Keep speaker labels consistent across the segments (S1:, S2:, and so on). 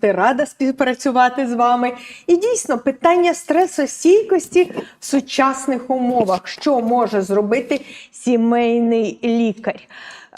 S1: Ти рада співпрацювати з вами. І дійсно, питання стресостійкості в сучасних умовах, що може зробити сімейний лікар.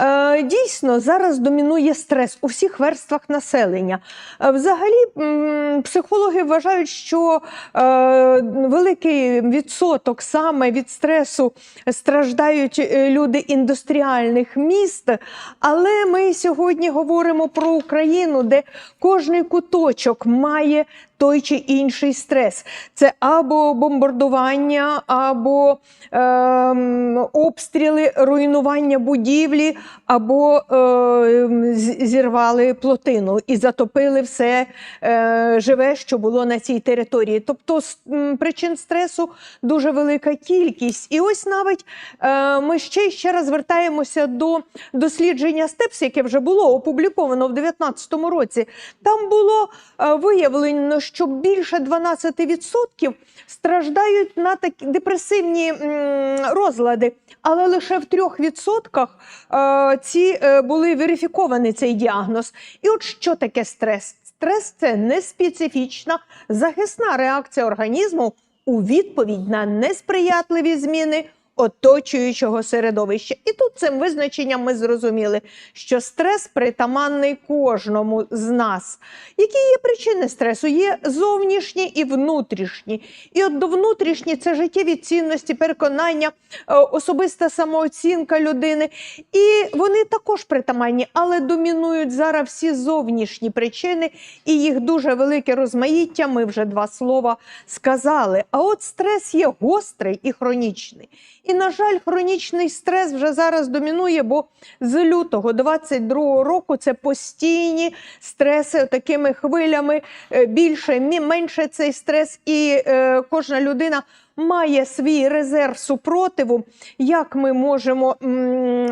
S1: Е, Дійсно, зараз домінує стрес у всіх верствах населення. Е, Взагалі, психологи вважають, що е, великий відсоток саме від стресу страждають е, люди індустріальних міст. Але ми сьогодні говоримо про Україну, де кожний куточок має той чи інший стрес. Це або бомбардування, або ем, обстріли, руйнування будівлі, або е, зірвали плотину і затопили все е, живе, що було на цій території. Тобто причин стресу дуже велика кількість. І ось навіть е, ми ще ще раз звертаємося до дослідження СТЕПС, яке вже було опубліковано в 2019 році. Там було е, виявлено, що більше 12% страждають на такі депресивні м, розлади, але лише в 3% е, ці е, були верифіковані цей діагноз. І от що таке стрес? Стрес це неспецифічна захисна реакція організму у відповідь на несприятливі зміни оточуючого середовища. І тут цим визначенням ми зрозуміли, що стрес притаманний кожному з нас. Які є причини стресу? Є зовнішні і внутрішні. І от до внутрішні це життєві цінності, переконання, е, особиста самооцінка людини. І вони також притаманні, але домінують зараз всі зовнішні причини, і їх дуже велике розмаїття. Ми вже два слова сказали. А от стрес є гострий і хронічний. І, на жаль, хронічний стрес вже зараз домінує, бо з лютого 22 року це постійні стреси такими хвилями. е, Більше, менше цей стрес, і е, кожна людина має свій резерв супротиву, як ми можемо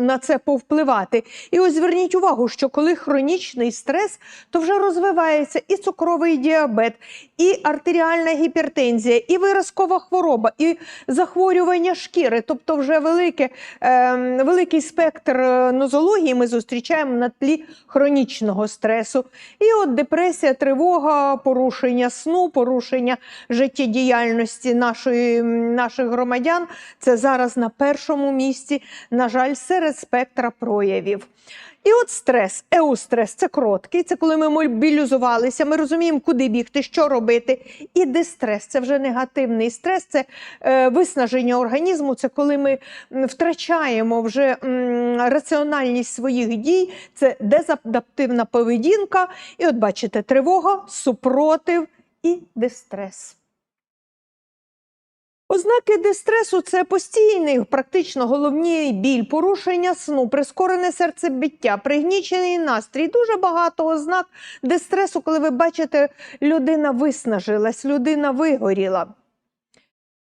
S1: на це повпливати. І ось зверніть увагу, що коли хронічний стрес, то вже розвивається і цукровий діабет, і артеріальна гіпертензія, і виразкова хвороба, і захворювання шкіри. Тобто, вже велике, е, великий спектр е, нозології ми зустрічаємо на тлі хронічного стресу. І от депресія, тривога, порушення сну, порушення життєдіяльності нашої, наших громадян це зараз на першому місці, на жаль, серед спектра проявів. І от стрес, еустрес це короткий, це коли ми мобілізувалися, ми розуміємо, куди бігти, що робити. І дистрес це вже негативний стрес, це е, виснаження організму, це коли ми втрачаємо вже м, раціональність своїх дій, це дезадаптивна поведінка. І от бачите, тривога, супротив і дистрес. Ознаки дистресу це постійний, практично головний біль, порушення сну, прискорене серцебиття, пригнічений настрій. Дуже багато ознак дистресу, коли ви бачите, людина виснажилась, людина вигоріла.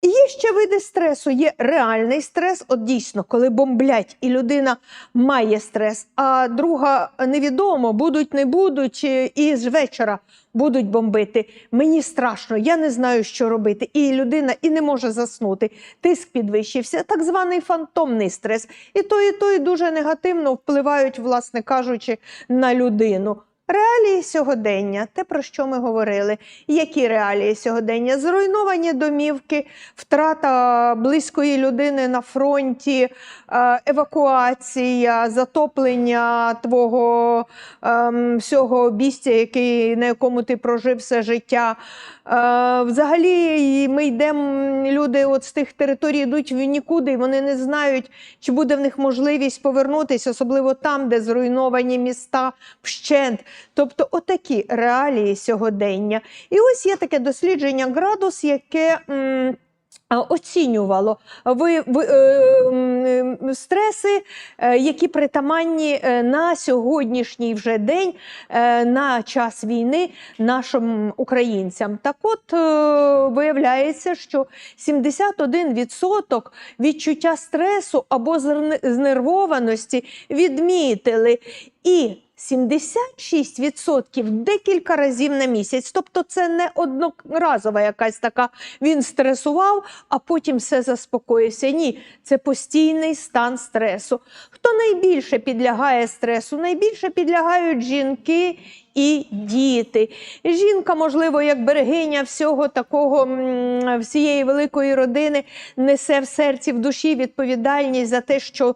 S1: І Є ще види стресу, є реальний стрес, от дійсно, коли бомблять, і людина має стрес, а друга невідомо, будуть, не будуть, е, і з вечора будуть бомбити. Мені страшно, я не знаю, що робити. І людина і не може заснути. Тиск підвищився, так званий фантомний стрес. І той, і той дуже негативно впливають, власне кажучи, на людину. Реалії сьогодення, те, про що ми говорили. Які реалії сьогодення? Зруйновані домівки, втрата близької людини на фронті, е, евакуація, затоплення твого ем, всього обійстя, який, на якому ти прожив все життя. Е, Взагалі, ми йдемо, люди от з тих територій йдуть в нікуди, і вони не знають, чи буде в них можливість повернутися, особливо там, де зруйновані міста вщент. Тобто, отакі реалії сьогодення. І ось є таке дослідження градус, яке. м, Оцінювало ви, ви, е, стреси, е, які притаманні е, на сьогоднішній вже день, е, на час війни нашим українцям. Так от виявляється, що 71% відчуття стресу або знервованості відмітили. І 76% декілька разів на місяць. Тобто це не одноразова якась така. Він стресував, а потім все заспокоївся. Ні, це постійний стан стресу. Хто найбільше підлягає стресу? Найбільше підлягають жінки і діти. Жінка, можливо, як берегиня всього такого всієї великої родини, несе в серці, в душі відповідальність за те, що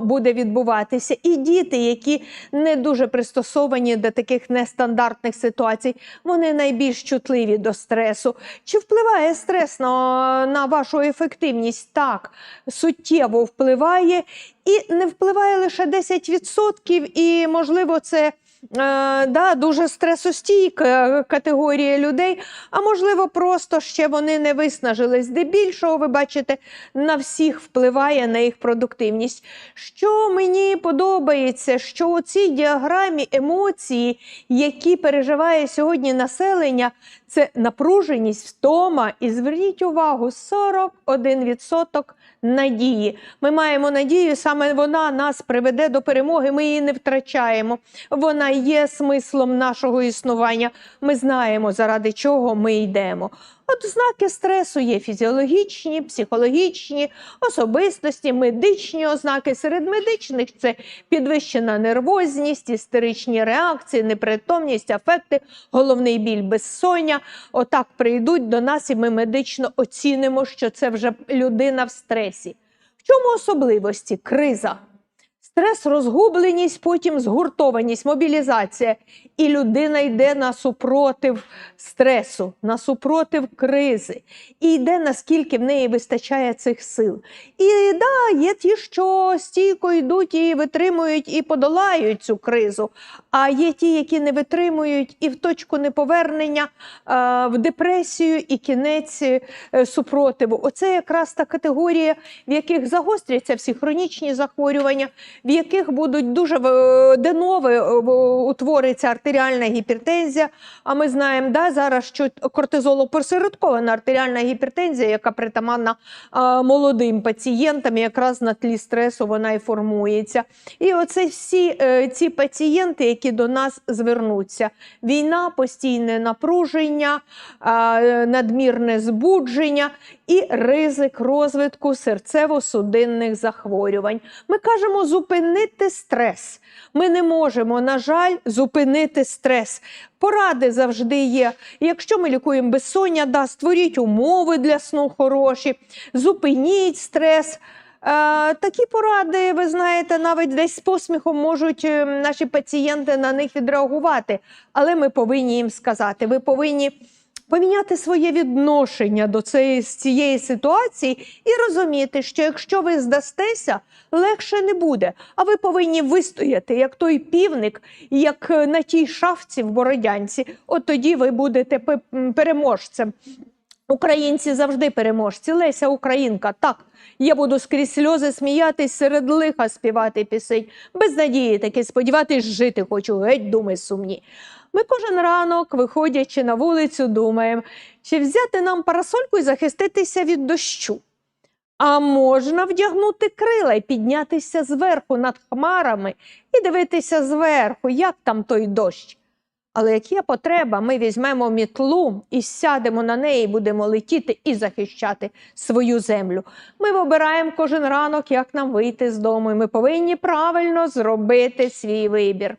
S1: буде відбуватися. І діти, які не дуже пристосовані до таких нестандартних ситуацій, вони найбільш чутливі до стресу. Чи впливає стрес на, на вашу ефективність? Так, суттєво впливає, і не впливає лише 10%, і можливо, це. Е, да, дуже стресостійка категорія людей, а можливо, просто ще вони не виснажились. Здебільшого, ви бачите, на всіх впливає на їх продуктивність. Що мені подобається, що у цій діаграмі емоції, які переживає сьогодні населення, це напруженість, втома. І зверніть увагу, 41% надії. Ми маємо надію, саме вона нас приведе до перемоги. Ми її не втрачаємо. Вона є смислом нашого існування. Ми знаємо, заради чого ми йдемо. Ознаки стресу є фізіологічні, психологічні, особистості, медичні ознаки. Серед медичних це підвищена нервозність, істеричні реакції, непритомність, афекти, головний біль, безсоння. Отак прийдуть до нас, і ми медично оцінимо, що це вже людина в стресі. В чому особливості? Криза. Стрес, розгубленість, потім згуртованість, мобілізація. І людина йде на супротив стресу, на супротив кризи. І йде, наскільки в неї вистачає цих сил. І да, є ті, що стійко йдуть і витримують, і подолають цю кризу. А є ті, які не витримують і в точку неповернення, в депресію і кінець е, супротиву. Оце якраз та категорія, в яких загостряться всі хронічні захворювання, в яких будуть дуже е, де нове е, утвориться артеріальна гіпертензія. А ми знаємо да, зараз, що кортизолопосередкована артеріальна гіпертензія, яка притаманна а, молодим пацієнтам, якраз на тлі стресу вона і формується. І оце всі е, ці пацієнти, які до нас звернуться. Війна, постійне напруження, е, надмірне збудження і ризик розвитку серцево-судинних захворювань. Ми кажемо зупинити стрес. Ми не можемо, на жаль, зупинити стрес. Поради завжди є. Якщо ми лікуємо безсоння, да, створіть умови для сну хороші, зупиніть стрес. Е, такі поради, ви знаєте, навіть десь з посміхом можуть е, наші пацієнти на них відреагувати. Але ми повинні їм сказати, ви повинні поміняти своє відношення до цієї, цієї ситуації і розуміти, що якщо ви здастеся, легше не буде. А ви повинні вистояти, як той півник, як е, на тій шафці в Бородянці. От тоді ви будете переможцем. Українці завжди переможці. Леся Українка. Так, я буду скрізь сльози сміятись, серед лиха співати пісень. Без надії таки сподіватись, жити хочу, геть думи сумні. Ми кожен ранок, виходячи на вулицю, думаємо, чи взяти нам парасольку і захиститися від дощу. А можна вдягнути крила і піднятися зверху над хмарами і дивитися зверху, як там той дощ. Але як є потреба, ми візьмемо мітлу і сядемо на неї, будемо летіти і захищати свою землю. Ми вибираємо кожен ранок, як нам вийти з дому. і Ми повинні правильно зробити свій вибір.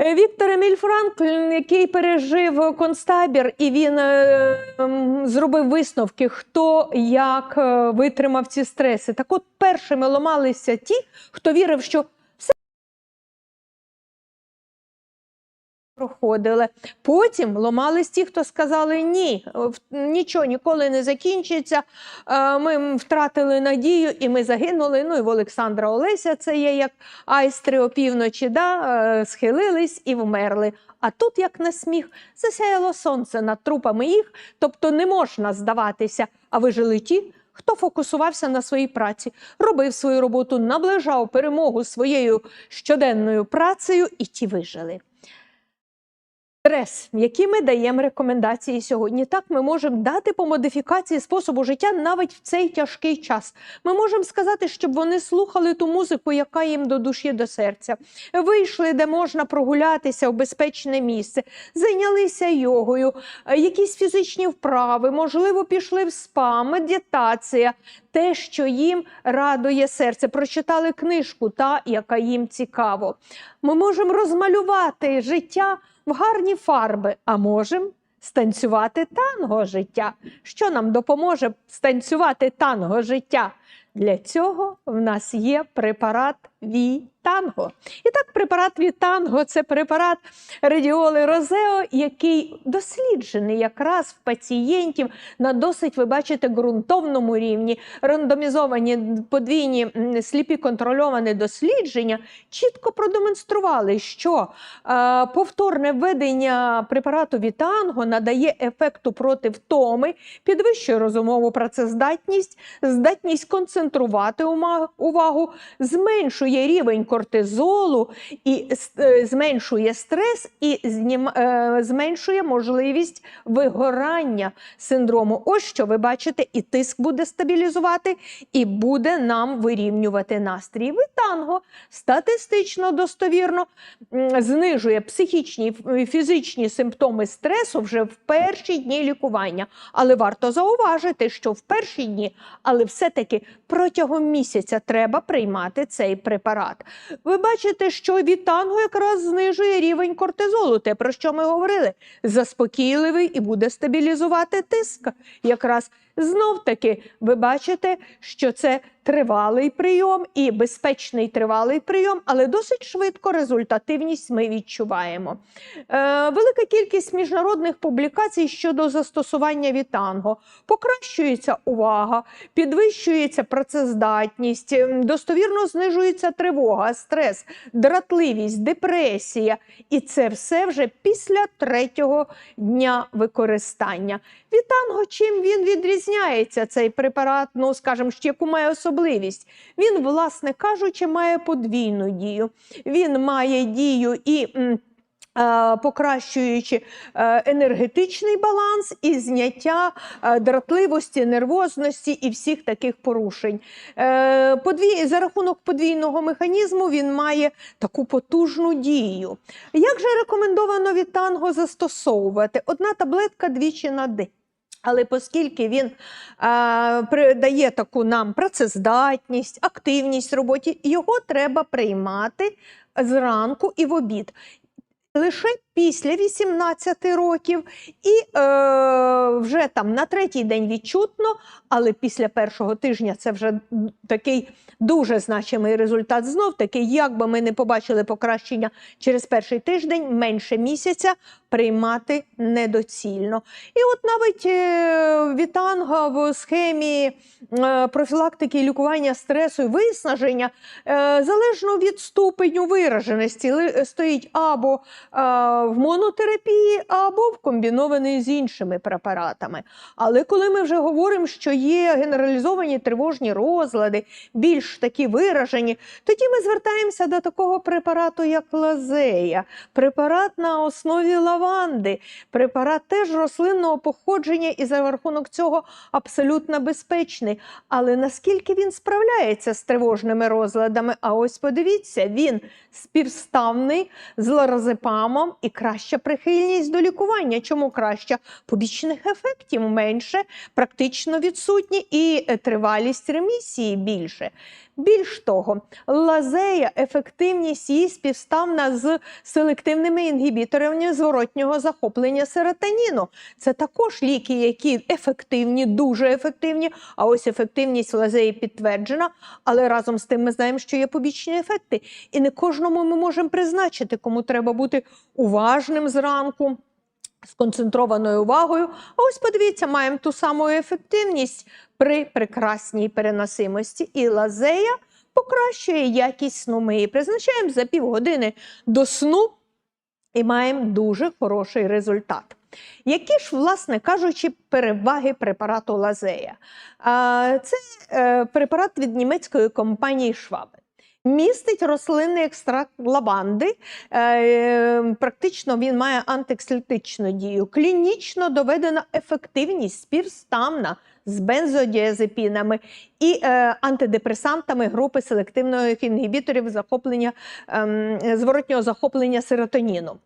S1: Е, Віктор Еміль Франклін, який пережив концтабір, і він е, м, зробив висновки, хто як е, витримав ці стреси. Так от першими ломалися ті, хто вірив, що проходили. Потім ламались ті, хто сказали ні, в- нічого ніколи не закінчиться. е, Ми втратили надію і ми загинули. Ну і в Олександра Олеся це є як айстри опівночі, да, е, схилились і вмерли. А тут, як на сміх, засяяло сонце над трупами їх, тобто не можна здаватися, а вижили ті. Хто фокусувався на своїй праці, робив свою роботу, наближав перемогу своєю щоденною працею, і ті вижили. Стрес, які ми даємо рекомендації сьогодні. Так, ми можемо дати по модифікації способу життя навіть в цей тяжкий час. Ми можемо сказати, щоб вони слухали ту музику, яка їм до душі, до серця. Вийшли, де можна прогулятися в безпечне місце, зайнялися йогою, якісь фізичні вправи, можливо, пішли в спа, медитація, те, що їм радує серце. Прочитали книжку, та яка їм цікаво. Ми можемо розмалювати життя в гарні фарби, а можемо станцювати танго життя. Що нам допоможе станцювати танго життя? Для цього в нас є препарат Вітанго. І так, препарат Вітанго це препарат радіоли Розео, який досліджений якраз в пацієнтів на досить, ви бачите, ґрунтовному рівні. Рандомізовані подвійні сліпі контрольовані дослідження чітко продемонстрували, що е, повторне введення препарату Вітанго надає ефекту проти втоми, підвищує розумову працездатність, здатність концентрувати увагу, зменшує рівень кортизолу і е, зменшує стрес і е, зменшує можливість вигорання синдрому. Ось що ви бачите, і тиск буде стабілізувати, і буде нам вирівнювати настрій. Витанго статистично достовірно знижує психічні і фізичні симптоми стресу вже в перші дні лікування. Але варто зауважити, що в перші дні, але все-таки протягом місяця треба приймати цей препарат. Ви бачите, що вітанго якраз знижує рівень кортизолу, те про що ми говорили. Заспокійливий і буде стабілізувати тиск. Якраз знов таки ви бачите, що це тривалий прийом і безпечний тривалий прийом, але досить швидко результативність ми відчуваємо. Е, велика кількість міжнародних публікацій щодо застосування вітанго. Покращується увага, підвищується працездатність, ем, достовірно знижується тривога, стрес, дратливість, депресія. І це все вже після третього дня використання. Вітанго, чим він відрізняється, цей препарат, ну скажімо, яку має особливість. Він, власне кажучи, має подвійну дію. Він має дію і. Покращуючи енергетичний баланс і зняття дратливості, нервозності і всіх таких порушень. Е, За рахунок подвійного механізму він має таку потужну дію. Як же рекомендовано від танго застосовувати? Одна таблетка двічі на день. Але оскільки він е, придає таку нам працездатність, активність в роботі, його треба приймати зранку і в обід. Лише після 18 років, і е, вже там на третій день відчутно, але після першого тижня це вже такий дуже значимий результат. Знов таки, як би ми не побачили покращення через перший тиждень, менше місяця приймати недоцільно. І от навіть е, вітанга в схемі е, профілактики і лікування стресу і виснаження е, залежно від ступеню вираженості стоїть або е, в монотерапії, або в комбінованій з іншими препаратами. Але коли ми вже говоримо, що є генералізовані тривожні розлади, більш такі виражені, тоді ми звертаємося до такого препарату, як лазея, препарат на основі лаванди, препарат теж рослинного походження і за рахунок цього абсолютно безпечний. Але наскільки він справляється з тривожними розладами? А ось подивіться, він співставний з лоразепамом і краща прихильність до лікування. Чому краща? Побічних ефектів менше, практично відсутні, і е, тривалість ремісії більше. Більш того, лазея, ефективність її співставна з селективними інгібіторами зворотнього захоплення серотоніну. Це також ліки, які ефективні, дуже ефективні. А ось ефективність лазеї підтверджена. Але разом з тим ми знаємо, що є побічні ефекти. І не кожному ми можемо призначити, кому треба бути уважним зранку. З концентрованою увагою. А ось подивіться, маємо ту саму ефективність при прекрасній переносимості. І лазея покращує якість сну. Ми її призначаємо за півгодини до сну і маємо дуже хороший результат. Які ж, власне кажучи, переваги препарату лазея? Це е, препарат від німецької компанії Schwab. Містить рослинний екстракт лаванди. Е, практично він має антикслітичну дію. Клінічно доведена ефективність співставна з бензодіазепінами і е, антидепресантами групи селективних інгібіторів захоплення, ем, зворотнього захоплення серотоніну.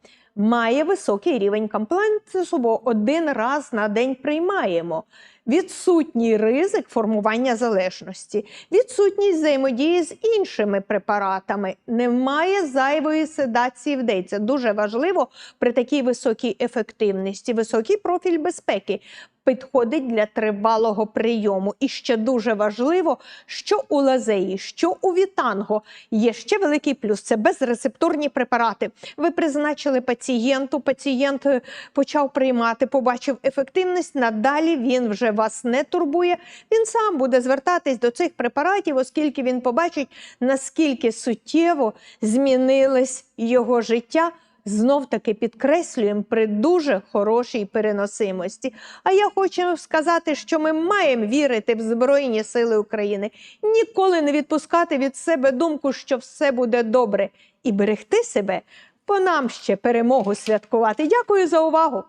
S1: Має високий рівень комплексу, один раз на день приймаємо. Відсутній ризик формування залежності, відсутність взаємодії з іншими препаратами, немає зайвої седації в день. Це дуже важливо при такій високій ефективності, високий профіль безпеки. Підходить для тривалого прийому. І ще дуже важливо, що у лазеї, що у вітанго є ще великий плюс це безрецептурні препарати. Ви призначили пацієнту, пацієнт е, почав приймати, побачив ефективність. Надалі він вже вас не турбує. Він сам буде звертатись до цих препаратів, оскільки він побачить, наскільки суттєво змінилось його життя. Знов таки підкреслюємо при дуже хорошій переносимості. А я хочу сказати, що ми маємо вірити в Збройні Сили України, ніколи не відпускати від себе думку, що все буде добре, і берегти себе, бо нам ще перемогу святкувати. Дякую за увагу.